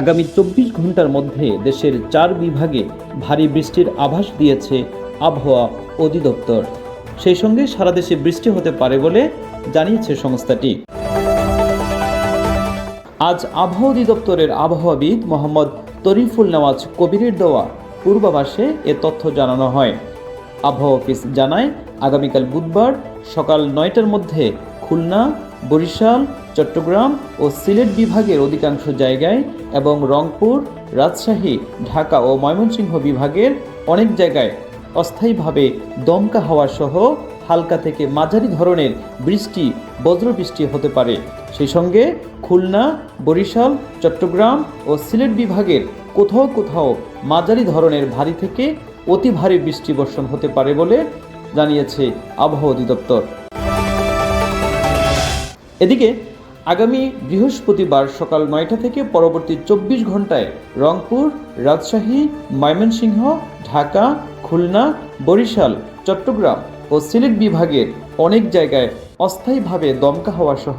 আগামী চব্বিশ ঘণ্টার মধ্যে দেশের চার বিভাগে ভারী বৃষ্টির আভাস দিয়েছে আবহাওয়া অধিদপ্তর। সেই সঙ্গে সারা দেশে বৃষ্টি হতে পারে বলে জানিয়েছে সংস্থাটি। আজ আবহাওয়া অধিদপ্তরের আবহাওয়াবিদ মোহাম্মদ তরিফুল নওয়াজ কবিরের দেওয়া পূর্বাভাসে এ তথ্য জানানো হয়। আবহাওয়া অফিস জানায়, আগামীকাল বুধবার সকাল নয়টার মধ্যে খুলনা বরিশাল, চট্টগ্রাম ও সিলেট বিভাগের অধিকাংশ জায়গায় এবং রংপুর, রাজশাহী, ঢাকা ও ময়মনসিংহ বিভাগের অনেক জায়গায় অস্থায়ীভাবে দমকা হাওয়া সহ হালকা থেকে মাঝারি ধরনের বৃষ্টি, বজ্রবৃষ্টি হতে পারে। সেই সঙ্গে খুলনা, বরিশাল, চট্টগ্রাম ও সিলেট বিভাগের কোথাও কোথাও মাঝারি ধরনের ভারী থেকে অতি ভারী বৃষ্টি বর্ষণ হতে পারে বলে জানিয়েছে আবহাওয়া অধিদপ্তর। এদিকে, আগামী বৃহস্পতিবার সকাল নয়টা থেকে পরবর্তী চব্বিশ ঘন্টায় রংপুর, রাজশাহী, ময়মনসিংহ, ঢাকা, খুলনা, বরিশাল, চট্টগ্রাম ও সিলেট বিভাগের অনেক জায়গায় অস্থায়ীভাবে দমকা হওয়া সহ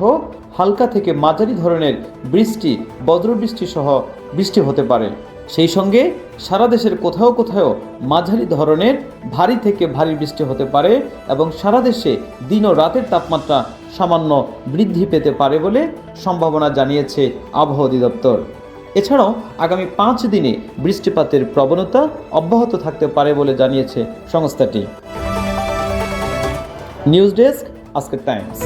হালকা থেকে মাঝারি ধরনের বৃষ্টি বজ্রবৃষ্টি সহ বৃষ্টি হতে পারে। সেই সঙ্গে সারা দেশের কোথাও কোথাও মাঝারি ধরনের ভারী থেকে ভারী বৃষ্টি হতে পারে এবং সারা দেশে দিন ও রাতের তাপমাত্রা সামান্য বৃদ্ধি পেতে পারে বলে সম্ভাবনা জানিয়েছে আবহাওয়া অধিদপ্তর। এছাড়াও আগামী পাঁচ দিনে বৃষ্টিপাতের প্রবণতা অব্যাহত থাকতে পারে বলে জানিয়েছে সংস্থাটি। নিউজ ডেস্ক, আজকের টাইমস।